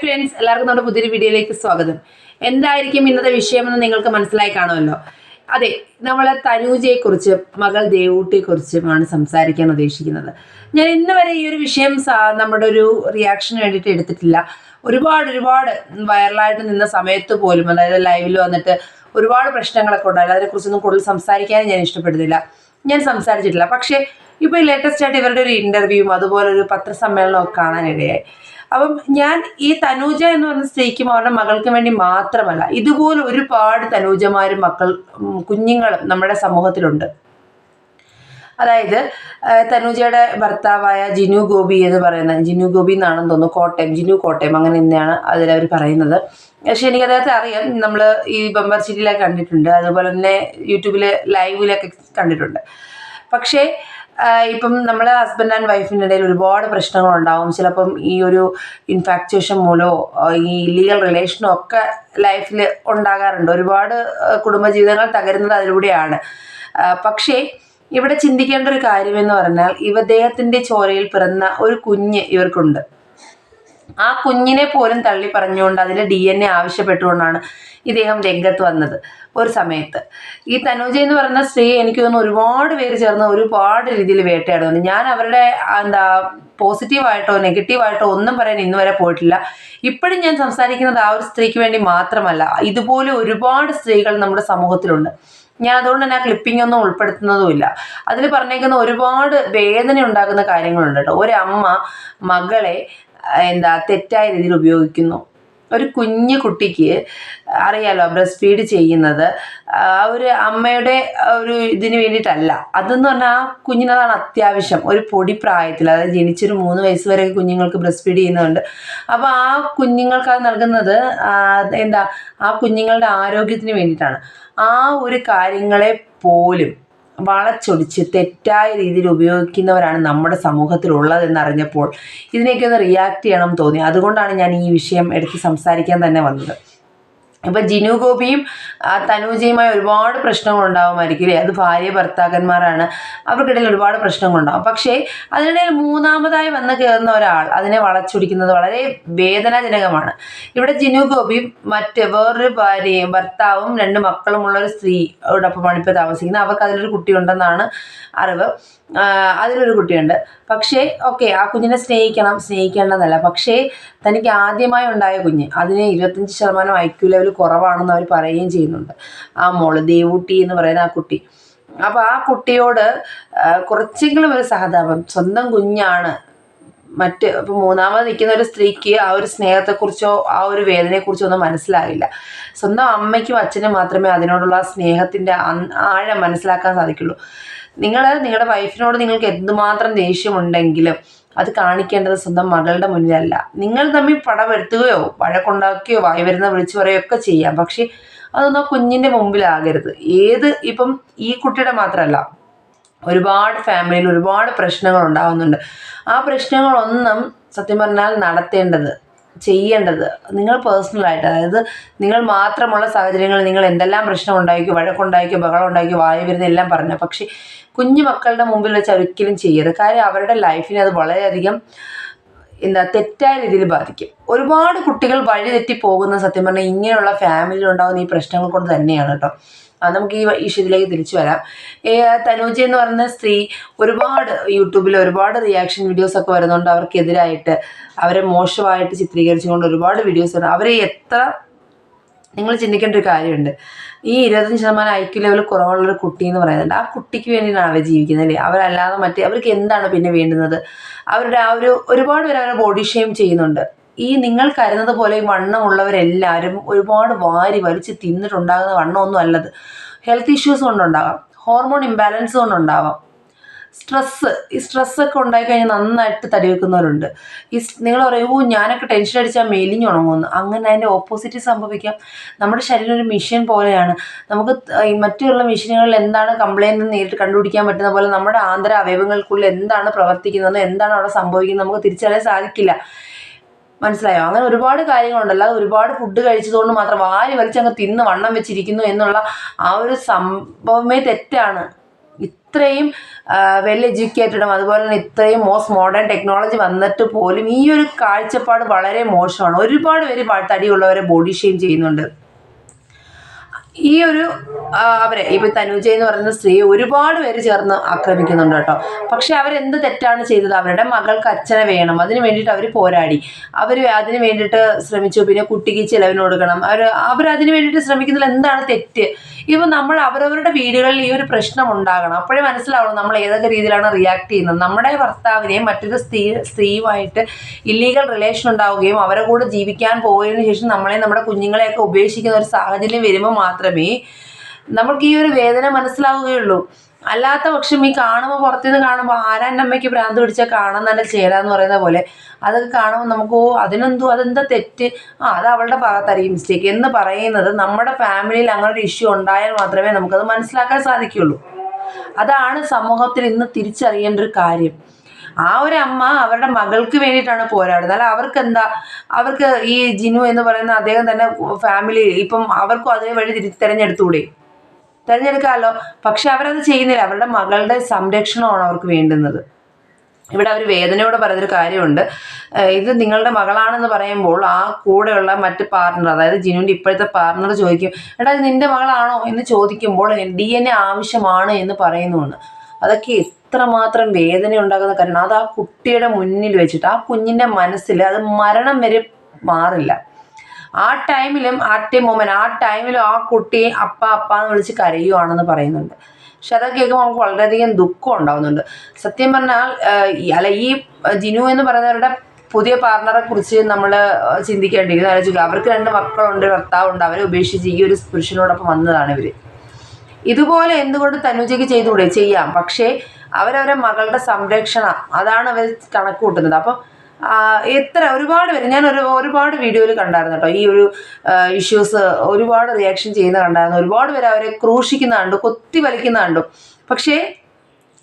Friends എല്ലാവർക്കും നമ്മുടെ പുതിയൊരു വീഡിയോയിലേക്ക് സ്വാഗതം. എന്തായിരിക്കും ഇന്നത്തെ വിഷയമെന്ന് നിങ്ങൾക്ക് മനസ്സിലായി കാണുമല്ലോ. അതെ നമ്മളെ തനൂജയെക്കുറിച്ച് മകൾ ദേവൂട്ടിയെക്കുറിച്ചുമാണ് സംസാരിക്കാൻ ഉദ്ദേശിക്കുന്നത്. ഞാൻ ഇന്ന് വരെ ഈ ഒരു വിഷയം നമ്മുടെ ഒരു റിയാക്ഷന് വേണ്ടിയിട്ട് എടുത്തിട്ടില്ല. ഒരുപാട് ഒരുപാട് വൈറലായിട്ട് നിന്ന സമയത്ത് പോലും അതായത് ലൈവിൽ വന്നിട്ട് ഒരുപാട് പ്രശ്നങ്ങളൊക്കെ ഉണ്ടായിരുന്നു അതിനെക്കുറിച്ചൊന്നും കൂടുതൽ സംസാരിക്കാനും ഞാൻ ഇഷ്ടപ്പെടുന്നില്ല. ഞാൻ സംസാരിച്ചിട്ടില്ല. പക്ഷേ ഇപ്പോൾ ലേറ്റസ്റ്റ് ആയിട്ട് ഇവരുടെ ഒരു ഇന്റർവ്യൂവും അതുപോലെ ഒരു പത്രസമ്മേളനവും ഒക്കെ കാണാനിടയായി. അപ്പം ഞാൻ ഈ തനൂജ എന്ന് പറഞ്ഞ സ്ത്രീക്കും അവരുടെ മകൾക്കും വേണ്ടി മാത്രമല്ല ഇതുപോലെ ഒരുപാട് തനൂജമാരും മക്കൾ കുഞ്ഞുങ്ങളും നമ്മുടെ സമൂഹത്തിലുണ്ട്. അതായത് തനൂജയുടെ ഭർത്താവായ ജിനു ഗോപി എന്ന് പറയുന്ന ജിനു ഗോപി എന്നാണെന്ന് തോന്നുന്നു കോട്ടയം ജിനു കോട്ടയം അങ്ങനെ തന്നെയാണ് അതിലവർ പറയുന്നത്. പക്ഷെ എനിക്ക് അദ്ദേഹത്തെ അറിയാം നമ്മൾ ഈ ബമ്പർ ചിറ്റിയിലൊക്കെ കണ്ടിട്ടുണ്ട് അതുപോലെ തന്നെ യൂട്യൂബിലെ ലൈവിലൊക്കെ കണ്ടിട്ടുണ്ട്. പക്ഷേ ഇപ്പം നമ്മൾ ഹസ്ബൻഡ് ആൻഡ് വൈഫിന്റെ ഇടയിൽ ഒരുപാട് പ്രശ്നങ്ങളുണ്ടാവും. ചിലപ്പം ഈ ഒരു ഇൻഫാക്ച്വേഷൻ മൂലമോ ഈ ലീഗൽ റിലേഷനോ ഒക്കെ ലൈഫിൽ ഉണ്ടാകാറുണ്ട്. ഒരുപാട് കുടുംബജീവിതങ്ങൾ തകരുന്നത് അതിലൂടെയാണ്. പക്ഷേ ഇവിടെ ചിന്തിക്കേണ്ട ഒരു കാര്യമെന്ന് പറഞ്ഞാൽ ഇവദ്ദേഹത്തിന്റെ ചോരയിൽ പിറന്ന ഒരു കുഞ്ഞ് ഇവർക്കുണ്ട്. ആ കുഞ്ഞിനെ പോലും തള്ളി പറഞ്ഞുകൊണ്ട് അതിന്റെ ഡി എൻ എ ആവശ്യപ്പെട്ടുകൊണ്ടാണ് ഇദ്ദേഹം രംഗത്ത് വന്നത്. ഒരു സമയത്ത്. ഈ തനൂജ എന്ന് പറയുന്ന സ്ത്രീ എനിക്ക് തോന്നുന്നു ഒരുപാട് പേര് ചേർന്ന് ഒരുപാട് രീതിയിൽ വേട്ടയാടുന്നു. ഞാൻ അവരുടെ എന്താ പോസിറ്റീവായിട്ടോ നെഗറ്റീവായിട്ടോ ഒന്നും പറയാൻ ഇന്ന് വരെ പോയിട്ടില്ല. ഇപ്പോഴും ഞാൻ സംസാരിക്കുന്നത് ആ ഒരു സ്ത്രീക്ക് വേണ്ടി മാത്രമല്ല. ഇതുപോലെ ഒരുപാട് സ്ത്രീകൾ നമ്മുടെ സമൂഹത്തിലുണ്ട്. ഞാൻ അതുകൊണ്ട് തന്നെ ആ ക്ലിപ്പിംഗ് ഒന്നും ഉൾപ്പെടുത്തുന്നതുമില്ല അതിൽ പറഞ്ഞേക്കുന്ന ഒരുപാട് വേദന ഉണ്ടാക്കുന്ന കാര്യങ്ങളുണ്ട് കേട്ടോ. ഒരമ്മ മകളെ എന്താ തെറ്റായ രീതിയിൽ ഉപയോഗിക്കുന്നു. ഒരു കുഞ്ഞു കുട്ടിക്ക് അറിയാലോ ബ്രസ്റ്റ് ഫീഡ് ചെയ്യുന്നത് ആ ഒരു അമ്മയുടെ ഒരു ഇതിന് വേണ്ടിയിട്ടല്ല. അതെന്ന് പറഞ്ഞാൽ ആ കുഞ്ഞിനതാണ് അത്യാവശ്യം. ഒരു പൊടി പ്രായത്തിൽ അതായത് ജനിച്ചൊരു മൂന്ന് വയസ്സ് വരെ കുഞ്ഞുങ്ങൾക്ക് ബ്രസ്റ്റ് ഫീഡ് ചെയ്യുന്നുണ്ട്. അപ്പോൾ ആ കുഞ്ഞുങ്ങൾക്ക് അത് നൽകുന്നത് എന്താ ആ കുഞ്ഞുങ്ങളുടെ ആരോഗ്യത്തിന് വേണ്ടിയിട്ടാണ്. ആ ഒരു കാര്യങ്ങളെ പോലും വളച്ചൊടിച്ച് തെറ്റായ രീതിയിൽ ഉപയോഗിക്കുന്നവരാണ് നമ്മുടെ സമൂഹത്തിലുള്ളതെന്നറിഞ്ഞപ്പോൾ ഇതിനെയൊക്കെ ഒന്ന് റിയാക്ട് ചെയ്യണം തോന്നി. അതുകൊണ്ടാണ് ഞാൻ ഈ വിഷയം എടുത്ത് സംസാരിക്കാൻ തന്നെ വന്നത്. ഇപ്പം ജിനു ഗോപിയും തനൂജയുമായി ഒരുപാട് പ്രശ്നങ്ങൾ ഉണ്ടാകുമായിരിക്കും അല്ലേ? അത് ഭാര്യ ഭർത്താക്കന്മാരാണ്. അവർക്കിടയിൽ ഒരുപാട് പ്രശ്നങ്ങളുണ്ടാവും. പക്ഷേ അതിനിടയിൽ മൂന്നാമതായി വന്ന് കയറുന്ന ഒരാൾ അതിനെ വളച്ചൊടിക്കുന്നത് വളരെ വേദനാജനകമാണ്. ഇവിടെ ജിനു ഗോപി മറ്റ് വേറൊരു ഭാര്യയും ഭർത്താവും രണ്ട് മക്കളുമുള്ള ഒരു സ്ത്രീയോടൊപ്പമാണ് ഇപ്പോൾ താമസിക്കുന്നത്. അവർക്ക് അതിലൊരു കുട്ടിയുണ്ടെന്നാണ് അറിവ്. അതിലൊരു കുട്ടിയുണ്ട്. പക്ഷേ ഓക്കെ ആ കുഞ്ഞിനെ സ്നേഹിക്കണം സ്നേഹിക്കേണ്ടതല്ല. പക്ഷേ തനിക്ക് ആദ്യമായി ഉണ്ടായ കുഞ്ഞ് അതിന് ഇരുപത്തഞ്ച് ശതമാനം ഐക്യു ക്യു ലെവൽ കുറവാണെന്ന് അവർ പറയുകയും ചെയ്യുന്നുണ്ട്. ആ മോൾ ദേവൂട്ടി എന്ന് പറയുന്ന ആ കുട്ടി. അപ്പോൾ ആ കുട്ടിയോട് കുറച്ചെങ്കിലും ഒരു സഹതാപം. സ്വന്തം കുഞ്ഞാണ്. മറ്റ് ഇപ്പോൾ മൂന്നാമത് നിൽക്കുന്ന ഒരു സ്ത്രീക്ക് ആ ഒരു സ്നേഹത്തെക്കുറിച്ചോ ആ ഒരു വേദനയെക്കുറിച്ചോ ഒന്നും മനസ്സിലാകില്ല. സ്വന്തം അമ്മയ്ക്കും അച്ഛനും മാത്രമേ അതിനോടുള്ള സ്നേഹത്തിന്റെ ആഴം മനസ്സിലാക്കാൻ സാധിക്കുള്ളൂ. നിങ്ങൾ നിങ്ങളുടെ വൈഫിനോട് നിങ്ങൾക്ക് എന്തുമാത്രം ദേഷ്യമുണ്ടെങ്കിലും അത് കാണിക്കേണ്ടത് സ്വന്തം മകളുടെ മുന്നിലല്ല. നിങ്ങൾ തമ്മിൽ പടവെടുത്തുകയോ വഴക്കുണ്ടാക്കുകയോ വായി വരുന്ന വിളിച്ചു പറയുകയൊക്കെ ചെയ്യാം. പക്ഷേ അതൊന്നും ആ കുഞ്ഞിന്റെ മുമ്പിലാകരുത്. ഏത് ഇപ്പം ഈ കുട്ടിയുടെ മാത്രമല്ല ഒരുപാട് ഫാമിലിയിൽ ഒരുപാട് പ്രശ്നങ്ങൾ ഉണ്ടാകുന്നുണ്ട് ആ പ്രശ്നങ്ങളൊന്നും സത്യം പറഞ്ഞാൽ നടത്തേണ്ടത് ചെയ്യേണ്ടത്. നിങ്ങൾ പേഴ്സണലായിട്ട് അതായത് നിങ്ങൾ മാത്രമുള്ള സാഹചര്യങ്ങളിൽ നിങ്ങൾ എന്തെല്ലാം പ്രശ്നം ഉണ്ടായിരിക്കും വഴക്കുണ്ടായിരിക്കും ബഹളം ഉണ്ടായിരിക്കും വായു വരുന്ന എല്ലാം പറഞ്ഞു. പക്ഷേ കുഞ്ഞു മക്കളുടെ മുമ്പിൽ വെച്ച് ഒരിക്കലും ചെയ്യരുത്. കാര്യം അവരുടെ ലൈഫിനെ അത് വളരെയധികം എന്താ തെറ്റായ രീതിയിൽ ബാധിക്കും. ഒരുപാട് കുട്ടികൾ വഴി തെറ്റി പോകുന്ന സത്യം പറഞ്ഞാൽ ഇങ്ങനെയുള്ള ഫാമിലിയിൽ ഉണ്ടാകുന്ന ഈ പ്രശ്നങ്ങൾ കൊണ്ട് തന്നെയാണ് കേട്ടോ. നമുക്ക് ഈ ഇഷ്യൂലേക്ക് തിരിച്ചു വരാം. തനൂജ എന്ന് പറയുന്ന സ്ത്രീ ഒരുപാട് യൂട്യൂബിൽ ഒരുപാട് റിയാക്ഷൻ വീഡിയോസ് ഒക്കെ വരുന്നുണ്ട്. അവർക്കെതിരായിട്ട് അവരെ മോശമായിട്ട് ചിത്രീകരിച്ചുകൊണ്ട് ഒരുപാട് വീഡിയോസ് ഉണ്ട് അവരെ എത്ര നിങ്ങൾ ചിന്തിക്കേണ്ട ഒരു കാര്യമുണ്ട്. ഈ ഇരുപത്തഞ്ച് ശതമാനം ഐക്യു ലെവൽ കുറവുള്ളൊരു കുട്ടി എന്ന് പറയുന്നുണ്ട്. ആ കുട്ടിക്ക് വേണ്ടിയിട്ടാണ് അവർ ജീവിക്കുന്നത് അല്ലേ? അവരല്ലാതെ മറ്റേ അവർക്ക് എന്താണ് പിന്നെ വേണ്ടുന്നത്? അവരുടെ ആ ഒരു ഒരുപാട് പേര് അവരെ ബോഡി ഷെയിം ചെയ്യുന്നുണ്ട്. ഈ നിങ്ങൾ കരുതുന്നത് പോലെ വണ്ണമുള്ളവരെല്ലാവരും ഒരുപാട് വാരി വലിച്ച് തിന്നിട്ടുണ്ടാകുന്ന വണ്ണമൊന്നും അല്ലത് ഹെൽത്ത് ഇഷ്യൂസ് കൊണ്ടുണ്ടാകാം. ഹോർമോൺ ഇംബാലൻസ് കൊണ്ടുണ്ടാവാം സ്ട്രെസ്സ് ഈ സ്ട്രെസ്സൊക്കെ ഉണ്ടായി കഴിഞ്ഞാൽ നന്നായിട്ട് തടി വെക്കുന്നവരുണ്ട്. ഈ നിങ്ങൾ പറയുമോ ഞാനൊക്കെ ടെൻഷൻ അടിച്ചാൽ മേലിഞ്ഞ് ഉണങ്ങുമെന്ന്. അങ്ങനെ അതിന്റെ ഓപ്പോസിറ്റ് സംഭവിക്കാം. നമ്മുടെ ശരീരം ഒരു മെഷീൻ പോലെയാണ്. നമുക്ക് മറ്റുള്ള മെഷീനുകളിൽ എന്താണ് കംപ്ലൈന്റ് നേരിട്ട് കണ്ടുപിടിക്കാൻ പറ്റുന്ന പോലെ നമ്മുടെ ആന്തര അവയവങ്ങൾക്കുള്ളിൽ എന്താണ് പ്രവർത്തിക്കുന്നത് എന്താണ് അവിടെ സംഭവിക്കുന്നത് നമുക്ക് തിരിച്ചറിയാൻ സാധിക്കില്ല. മനസ്സിലായോ? അങ്ങനെ ഒരുപാട് കാര്യങ്ങളുണ്ടല്ലോ അത് ഒരുപാട് ഫുഡ് കഴിച്ചതുകൊണ്ട് മാത്രം വാരി വലിച്ചങ്ങ് തിന്ന് വണ്ണം വെച്ചിരിക്കുന്നു എന്നുള്ള ആ ഒരു സംഭവമേ തെറ്റാണ്. ഇത്രയും വെൽ എഡ്യൂക്കേറ്റഡും അതുപോലെ തന്നെ ഇത്രയും മോസ്റ്റ് മോഡേൺ ടെക്നോളജി വന്നിട്ട് പോലും ഈ ഒരു കാഴ്ചപ്പാട് വളരെ മോശമാണ്. ഒരുപാട് പേര് തടിയുള്ളവരെ ബോഡി ഷെയിം ചെയ്യുന്നുണ്ട്. ഈ ഒരു അവരെ ഇപ്പൊ തനുജ എന്ന് പറയുന്ന സ്ത്രീയെ ഒരുപാട് പേര് ചേർന്ന് ആക്രമിക്കുന്നുണ്ട് കേട്ടോ. പക്ഷെ അവരെന്ത് തെറ്റാണ് ചെയ്തത്? അവരുടെ മകൾക്ക് അച്ഛനെ വേണം. അതിന് വേണ്ടിയിട്ട് അവർ പോരാടി. അവർ അതിന് വേണ്ടിയിട്ട് ശ്രമിച്ചു. പിന്നെ കുട്ടിക്ക് ചിലവിന് കൊടുക്കണം. അവർ അവർ അതിന് വേണ്ടിയിട്ട് ശ്രമിക്കുന്നതിൽ എന്താണ് തെറ്റ്? ഇപ്പം നമ്മൾ അവരവരുടെ വീടുകളിൽ ഈ ഒരു പ്രശ്നം ഉണ്ടാകണം. അപ്പോഴേ മനസ്സിലാവണം നമ്മൾ ഏതൊക്കെ രീതിയിലാണ് റിയാക്ട് ചെയ്യുന്നത്. നമ്മുടെ ഭർത്താവിനെയും മറ്റൊരു സ്ത്രീ സ്ത്രീയുമായിട്ട് ഇല്ലീഗൽ റിലേഷൻ ഉണ്ടാവുകയും അവരെ കൂടെ ജീവിക്കാൻ പോയതിനു ശേഷം നമ്മളെ നമ്മുടെ കുഞ്ഞുങ്ങളെയൊക്കെ ഉപേക്ഷിക്കുന്ന ഒരു സാഹചര്യം വരുമ്പോൾ മാത്രമേ നമുക്ക് ഈ ഒരു വേദന മനസ്സിലാവുകയുള്ളൂ. അല്ലാത്ത പക്ഷം ഈ കാണുമ്പോൾ പുറത്തുനിന്ന് കാണുമ്പോൾ ആരാ എന്റെ അമ്മയ്ക്ക് ഭ്രാന്ത് പിടിച്ചാൽ കാണാൻ നല്ല ചേരാന്ന് പറയുന്ന പോലെ അതൊക്കെ കാണുമ്പോൾ നമുക്ക് ഓ അതിനെന്തോ അതെന്താ തെറ്റ്? ആ അത് അവളുടെ ഭാഗത്തായിരിക്കും മിസ്റ്റേക്ക് എന്ന് പറയുന്നത് നമ്മുടെ ഫാമിലിയിൽ അങ്ങനെ ഒരു ഇഷ്യൂ ഉണ്ടായാൽ മാത്രമേ നമുക്കത് മനസ്സിലാക്കാൻ സാധിക്കുള്ളൂ. അതാണ് സമൂഹത്തിൽ ഇന്ന് തിരിച്ചറിയേണ്ട ഒരു കാര്യം. ആ ഒരു അമ്മ അവരുടെ മകൾക്ക് വേണ്ടിയിട്ടാണ് പോരാടുന്നത്. അല്ല അവർക്ക് എന്താ അവർക്ക് ഈ ജിനു എന്ന് പറയുന്ന അദ്ദേഹം തന്നെ ഫാമിലി ഇപ്പം അവർക്കും അതേ വഴി തിരി തിരഞ്ഞെടുത്തൂടെ? തിരഞ്ഞെടുക്കാമല്ലോ. പക്ഷെ അവരത് ചെയ്യുന്നില്ല. അവരുടെ മകളുടെ സംരക്ഷണമാണ് അവർക്ക് വേണ്ടുന്നത്. ഇവിടെ അവർ വേദനയോടെ പറഞ്ഞൊരു കാര്യമുണ്ട്. ഇത് നിങ്ങളുടെ മകളാണെന്ന് പറയുമ്പോൾ ആ കൂടെയുള്ള മറ്റ് പാർട്ണർ അതായത് ജിനുവിന്റെ ഇപ്പോഴത്തെ പാർട്ണർ ചോദിക്കും എടാ ഇത് നിന്റെ മകളാണോ? എന്ന് ചോദിക്കുമ്പോൾ ഡി എൻ എ ആവശ്യമാണ് എന്ന് പറയുന്നുണ്ട്. അതൊക്കെ എത്രമാത്രം വേദന ഉണ്ടാകുന്ന കാരണം അത് ആ കുട്ടിയുടെ മുന്നിൽ വെച്ചിട്ട് ആ കുഞ്ഞിന്റെ മനസ്സിൽ അത് മരണം വരെ മാറില്ല. ആ ടൈമിലും ആറ്റ് മൊമെന്റ് ആ ടൈമിലും ആ കുട്ടി അപ്പ അപ്പ എന്ന് വിളിച്ച് കരയുവാണെന്ന് പറയുന്നുണ്ട്. പക്ഷെ അതൊക്കെ കേൾക്കുമ്പോൾ നമുക്ക് വളരെയധികം ദുഃഖം ഉണ്ടാവുന്നുണ്ട്. സത്യം പറഞ്ഞാൽ അല്ല ഈ ജിനു എന്ന് പറയുന്നവരുടെ പുതിയ പാർട്ണറെ കുറിച്ച് നമ്മൾ ചിന്തിക്കേണ്ടിയിരിക്കുന്നു. ആലോചിക്കുക അവർക്ക് രണ്ട് മക്കളുണ്ട് ഭർത്താവുണ്ട് അവരെ ഉപേക്ഷിച്ച് ഈ ഒരു പുരുഷനോടൊപ്പം വന്നതാണ് ഇവർ ഇതുപോലെ എന്തുകൊണ്ട് തനുജയ്ക്ക് ചെയ്തുകൂടെ? ചെയ്യാം. പക്ഷേ അവരവരെ മകളുടെ സംരക്ഷണം അതാണ് അവർ കണക്ക് കൂട്ടുന്നത് അപ്പം എത്ര ഒരുപാട് പേര് ഞാൻ ഒരു ഒരുപാട് വീഡിയോയിൽ കണ്ടായിരുന്നു കേട്ടോ. ഈ ഒരു ഇഷ്യൂസ് ഒരുപാട് റിയാക്ഷൻ ചെയ്യുന്ന കണ്ടായിരുന്നു. ഒരുപാട് പേര് അവരെ ക്രൂശിക്കുന്ന കണ്ടു കൊത്തി വലിക്കുന്ന കണ്ടു. പക്ഷേ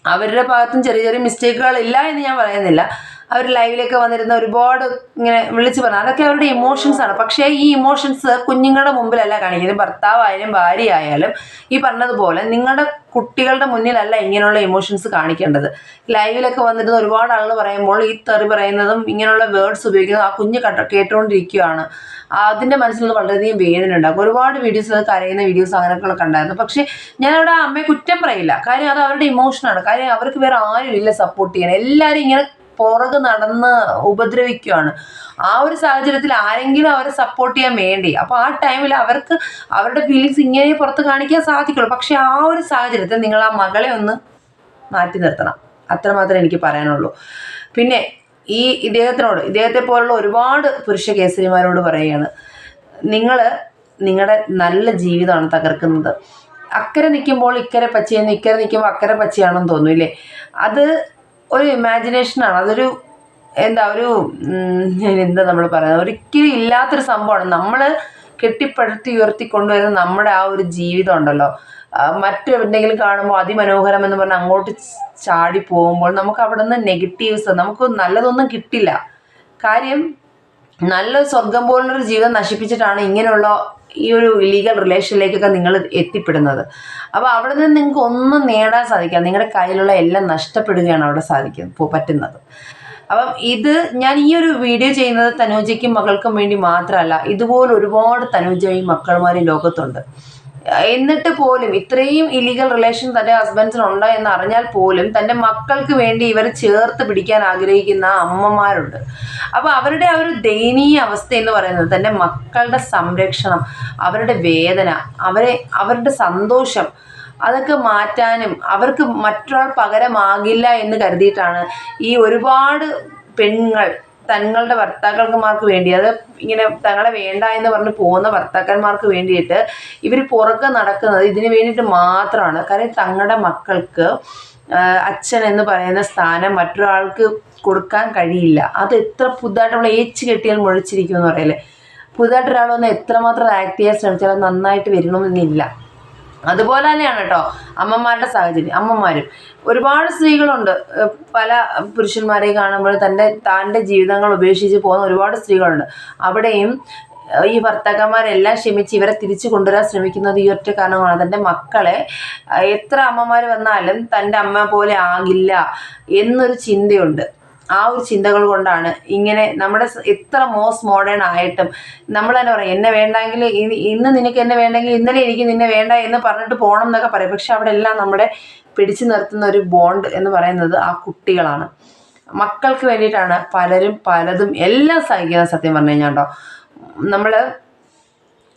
അവരുടെ ഭാഗത്തും ചെറിയ ചെറിയ മിസ്റ്റേക്കുകൾ ഇല്ല എന്ന് ഞാൻ പറയുന്നില്ല. അവർ ലൈവിലൊക്കെ വന്നിരുന്ന ഒരുപാട് ഇങ്ങനെ വിളിച്ചു പറഞ്ഞു. അതൊക്കെ അവരുടെ ഇമോഷൻസ് ആണ്. പക്ഷേ ഈ ഇമോഷൻസ് കുഞ്ഞുങ്ങളുടെ മുമ്പിലല്ല കാണിക്കുന്നത്. ഭർത്താവായാലും ഭാര്യ ആയാലും ഈ പറഞ്ഞതുപോലെ നിങ്ങളുടെ കുട്ടികളുടെ മുന്നിലല്ല ഇങ്ങനെയുള്ള ഇമോഷൻസ് കാണിക്കേണ്ടത്. ലൈവിലൊക്കെ വന്നിരുന്ന ഒരുപാട് ആളുകൾ പറയുമ്പോൾ ഈ തെറി പറയുന്നതും ഇങ്ങനെയുള്ള വേർഡ്സ് ഉപയോഗിക്കുന്നതും ആ കുഞ്ഞ് കട്ട കേട്ടുകൊണ്ടിരിക്കുകയാണ് അതിന്റെ മനസ്സിൽ വളരെയധികം വേദന ഉണ്ടാകും ഒരുപാട് വീഡിയോസ് അത് കരയുന്ന വീഡിയോസ് അങ്ങനെയൊക്കെ കണ്ടായിരുന്നു. പക്ഷേ ഞാൻ ആ അമ്മയെ കുറ്റം പറയില്ല. കാര്യം അത് അവരുടെ ഇമോഷനാണ് കാര്യം അവർക്ക് വേറെ ആരും ഇല്ല സപ്പോർട്ട് ചെയ്യാൻ. എല്ലാവരും ഇങ്ങനെ പുറകെ നടന്ന് ഉപദ്രവിക്കുകയാണ് ആ ഒരു സാഹചര്യത്തിൽ ആരെങ്കിലും അവരെ സപ്പോർട്ട് ചെയ്യാൻ വേണ്ടി. അപ്പോൾ ആ ടൈമിൽ അവർക്ക് അവരുടെ ഫീലിങ്സ് ഇങ്ങനെ പുറത്ത് കാണിക്കാൻ സാധിക്കുള്ളൂ. പക്ഷേ ആ ഒരു സാഹചര്യത്തിൽ നിങ്ങൾ ആ മകളെ ഒന്ന് മാറ്റി നിർത്തണം. അത്രമാത്രം എനിക്ക് പറയാനുള്ളൂ. പിന്നെ ഈ ഇദ്ദേഹത്തിനോട് ഇദ്ദേഹത്തെ പോലുള്ള ഒരുപാട് പുരുഷ കേസരിമാരോട് പറയുകയാണ്. നിങ്ങൾ നിങ്ങളുടെ നല്ല ജീവിതമാണ് തകർക്കുന്നത്. അക്കരെ നിൽക്കുമ്പോൾ ഇക്കരെ പച്ചയെന്ന് ഇക്കരെ നിൽക്കുമ്പോൾ അക്കരെ പച്ചയാണെന്ന് തോന്നുന്നില്ലേ അത് ഒരു ഇമാജിനേഷനാണ് അതൊരു എന്താ ഒരു എന്താ നമ്മൾ പറയുന്നത്? ഒരിക്കലും ഇല്ലാത്തൊരു സംഭവമാണ്. നമ്മൾ കെട്ടിപ്പടുത്തി ഉയർത്തി കൊണ്ടുവരുന്ന നമ്മുടെ ആ ഒരു ജീവിതം ഉണ്ടല്ലോ. മറ്റു എവിടെങ്കിലും കാണുമ്പോൾ അതിമനോഹരം എന്ന് പറഞ്ഞ് അങ്ങോട്ട് ചാടി പോകുമ്പോൾ നമുക്ക് അവിടെ നിന്ന് നെഗറ്റീവ്സ് നമുക്ക് നല്ലതൊന്നും കിട്ടില്ല. കാര്യം നല്ല സ്വർഗം പോലുള്ളൊരു ജീവിതം നശിപ്പിച്ചിട്ടാണ് ഇങ്ങനെയുള്ള ഈ ഒരു ഇലീഗൽ റിലേഷനിലേക്കൊക്കെ നിങ്ങൾ എത്തിപ്പെടുന്നത്. അപ്പോൾ അവിടെ നിന്ന് നിങ്ങൾക്ക് ഒന്നും നേടാൻ സാധിക്കാം നിങ്ങളുടെ കയ്യിലുള്ള എല്ലാം നഷ്ടപ്പെടുകയാണ് അവിടെ സാധിക്കുന്നത് പറ്റുന്നത്. അപ്പം ഇത് ഞാൻ ഈ ഒരു വീഡിയോ ചെയ്യുന്നത് തനൂജയ്ക്കും മകൾക്കും വേണ്ടി മാത്രമല്ല ഇതുപോലെ ഒരുപാട് തനൂജയും മക്കളുമാരും ലോകത്തുണ്ട്. എന്നിട്ട് പോലും ഇത്രയും ഇലീഗൽ റിലേഷൻ തന്റെ ഹസ്ബൻഡ്സിന് ഉണ്ട് എന്ന് അറിഞ്ഞാൽ പോലും തന്റെ മക്കൾക്ക് വേണ്ടി ഇവർ ചേർത്ത് പിടിക്കാൻ ആഗ്രഹിക്കുന്ന അമ്മമാരുണ്ട്. അപ്പോൾ അവരുടെ ആ ഒരു ദയനീയ അവസ്ഥ എന്ന് പറയുന്നത് തന്റെ മക്കളുടെ സംരക്ഷണം അവരുടെ വേദന അവരെ അവരുടെ സന്തോഷം അതൊക്കെ മാറ്റാനും അവർക്ക് മറ്റൊരാൾ പകരമാകില്ല എന്ന് കരുതിയിട്ടാണ് ഈ ഒരുപാട് പെണ്ണുങ്ങൾ തങ്ങളുടെ ഭർത്താക്കന്മാർക്ക് വേണ്ടി അത് ഇങ്ങനെ തങ്ങളെ വേണ്ട എന്ന് പറഞ്ഞ് പോകുന്ന ഭർത്താക്കന്മാർക്ക് വേണ്ടിയിട്ട് ഇവർ പുറകെ നടക്കുന്നത് ഇതിന് വേണ്ടിയിട്ട് മാത്രമാണ്. കാരണം തങ്ങളുടെ മക്കൾക്ക് അച്ഛൻ എന്ന് പറയുന്ന സ്ഥാനം മറ്റൊരാൾക്ക് കൊടുക്കാൻ കഴിയില്ല. അത് എത്ര പുതുതായിട്ട് നമ്മൾ ഏച്ച് കെട്ടിയാൽ മുഴച്ചിരിക്കും എന്ന് പറയല്ലേ? പുതുതായിട്ട് വന്ന് എത്രമാത്രം ആക്ട് ചെയ്യാൻ ശ്രമിച്ചാലും നന്നായിട്ട് വരണമെന്നില്ല. അതുപോലെ തന്നെയാണ് കേട്ടോ അമ്മമാരുടെ സാഹചര്യം അമ്മമാരും. ഒരുപാട് സ്ത്രീകളുണ്ട്. പല പുരുഷന്മാരെ കാണുമ്പോൾ തന്റെ താന്റെ ജീവിതങ്ങൾ ഉപേക്ഷിച്ച് പോകുന്ന ഒരുപാട് സ്ത്രീകളുണ്ട്. അവിടെയും ഈ ഭർത്താക്കന്മാരെല്ലാം ക്ഷമിച്ച് ഇവരെ തിരിച്ചു കൊണ്ടുവരാൻ ശ്രമിക്കുന്നത് ഈ ഒറ്റ കാരണമാണ് തന്റെ മക്കളെ എത്ര അമ്മമാർ വന്നാലും തന്റെ അമ്മ പോലെ ആകില്ല എന്നൊരു ചിന്തയുണ്ട്. ആ ഒരു ചിന്തകൾ കൊണ്ടാണ് ഇങ്ങനെ നമ്മുടെ എത്ര മോസ്റ്റ് മോഡേൺ ആയിട്ടും നമ്മൾ തന്നെ പറയും എന്നെ വേണ്ടെങ്കിൽ ഇന്ന് നിനക്ക് എന്നെ വേണ്ടെങ്കിൽ ഇന്നലെ എനിക്ക് നിന്നെ വേണ്ട എന്ന് പറഞ്ഞിട്ട് പോകണം എന്നൊക്കെ പറയും. പക്ഷെ അവിടെ എല്ലാം നമ്മുടെ പിടിച്ചു നിർത്തുന്ന ഒരു ബോണ്ട് എന്ന് പറയുന്നത് ആ കുട്ടികളാണ്. മക്കൾക്ക് വേണ്ടിയിട്ടാണ് പലരും പലതും എല്ലാം സഹിക്കുന്നത് സത്യം പറഞ്ഞു കഴിഞ്ഞാൽ കേട്ടോ. നമ്മൾ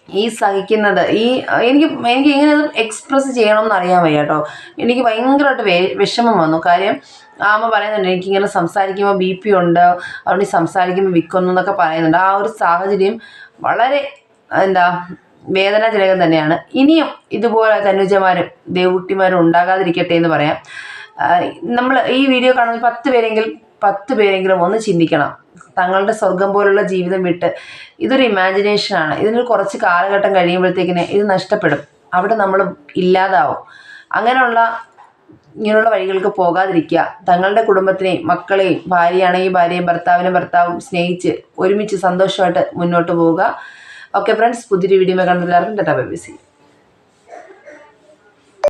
ഈ സഹിക്കുന്നത്. ഈ എനിക്ക് എനിക്ക് ഇങ്ങനെ എക്സ്പ്രസ് ചെയ്യണമെന്ന് അറിയാൻ വയ്യ കേട്ടോ എനിക്ക് ഭയങ്കരമായിട്ട് വേ വിഷമം വന്നു. കാര്യം ആ അമ്മ പറയുന്നുണ്ട് എനിക്കിങ്ങനെ സംസാരിക്കുമ്പോൾ ബി പി ഉണ്ട്. അതുകൊണ്ട് സംസാരിക്കുമ്പോൾ വിൽക്കുന്നു എന്നൊക്കെ പറയുന്നുണ്ട്. ആ ഒരു സാഹചര്യം വളരെ എന്താ വേദനാജനകം തന്നെയാണ്. ഇനിയും ഇതുപോലെ തനുജമാരും ദേവുട്ടിമാരും ഉണ്ടാകാതിരിക്കട്ടെ എന്ന് പറയാം. നമ്മൾ ഈ വീഡിയോ കാണുന്ന പത്ത് പേരെങ്കിലും പത്ത് പേരെങ്കിലും ഒന്ന് ചിന്തിക്കണം. തങ്ങളുടെ സ്വർഗം പോലുള്ള ജീവിതം വിട്ട് ഇതൊരു ഇമാജിനേഷനാണ് ഇതിനൊരു കുറച്ച് കാലഘട്ടം കഴിയുമ്പോഴത്തേക്കിന് ഇത് നഷ്ടപ്പെടും. അവിടെ നമ്മൾ ഇല്ലാതാവും. അങ്ങനെയുള്ള ഇങ്ങനെയുള്ള വഴികൾക്ക് പോകാതിരിക്കുക. തങ്ങളുടെ കുടുംബത്തിനെയും മക്കളെയും ഭാര്യയാണെങ്കിൽ ഭാര്യയും ഭർത്താവിനും ഭർത്താവും സ്നേഹിച്ച് ഒരുമിച്ച് സന്തോഷമായിട്ട് മുന്നോട്ട് പോവുക. ഓക്കെ ഫ്രണ്ട്സ് പുതിയൊരു വീഡിയോ കണ്ടെല്ലാവർക്കും ടാറ്റാ ബൈ ബൈ